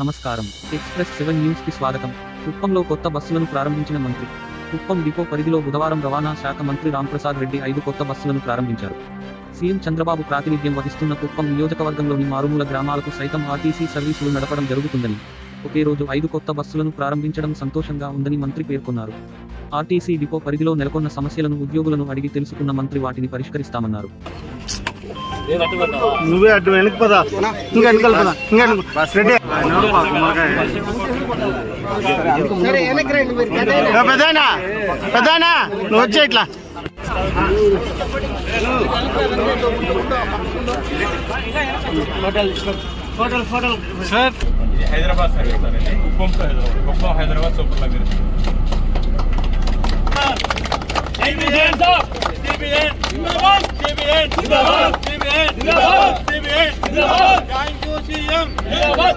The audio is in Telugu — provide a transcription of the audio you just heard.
నమస్కారం. ఎక్స్ప్రెస్ సెవెన్ న్యూస్కి స్వాగతం. కుప్పంలో కొత్త బస్సులను ప్రారంభించిన మంత్రి. కుప్పం డిపో పరిధిలో బుధవారం రవాణా శాఖ మంత్రి రాంప్రసాద్ రెడ్డి ఐదు కొత్త బస్సులను ప్రారంభించారు. సీఎం చంద్రబాబు ప్రాతినిధ్యం వహిస్తున్న కుప్పం నియోజకవర్గంలోని మారుమూల గ్రామాలకు సైతం ఆర్టీసీ సర్వీసులు నడపడం జరుగుతుందని ఒకే రోజు ఐదు కొత్త బస్సులను ప్రారంభించడం సంతోషంగా ఉందని మంత్రి పేర్కొన్నారు. ఆర్టీసీ డిపో పరిధిలో నెలకొన్న సమస్యలను ఉద్యోగులను అడిగి తెలుసుకున్న మంత్రి వాటిని పరిష్కరిస్తామన్నారు. నువ్వే అటు వెనక్కి పదా. ఇంకా వెనకాల పదా. ఇంకా రెడ్డి పెదానా పెదానా నువ్వు వచ్చే ఇట్లా. సార్. హైదరాబాద్ అనేది కుప్పం హైదరాబాద్ కుప్పం హైదరాబాద్ సూపర్ లగ్జరీ జిందాబాద్. జిందాబాద్. Thank you CM.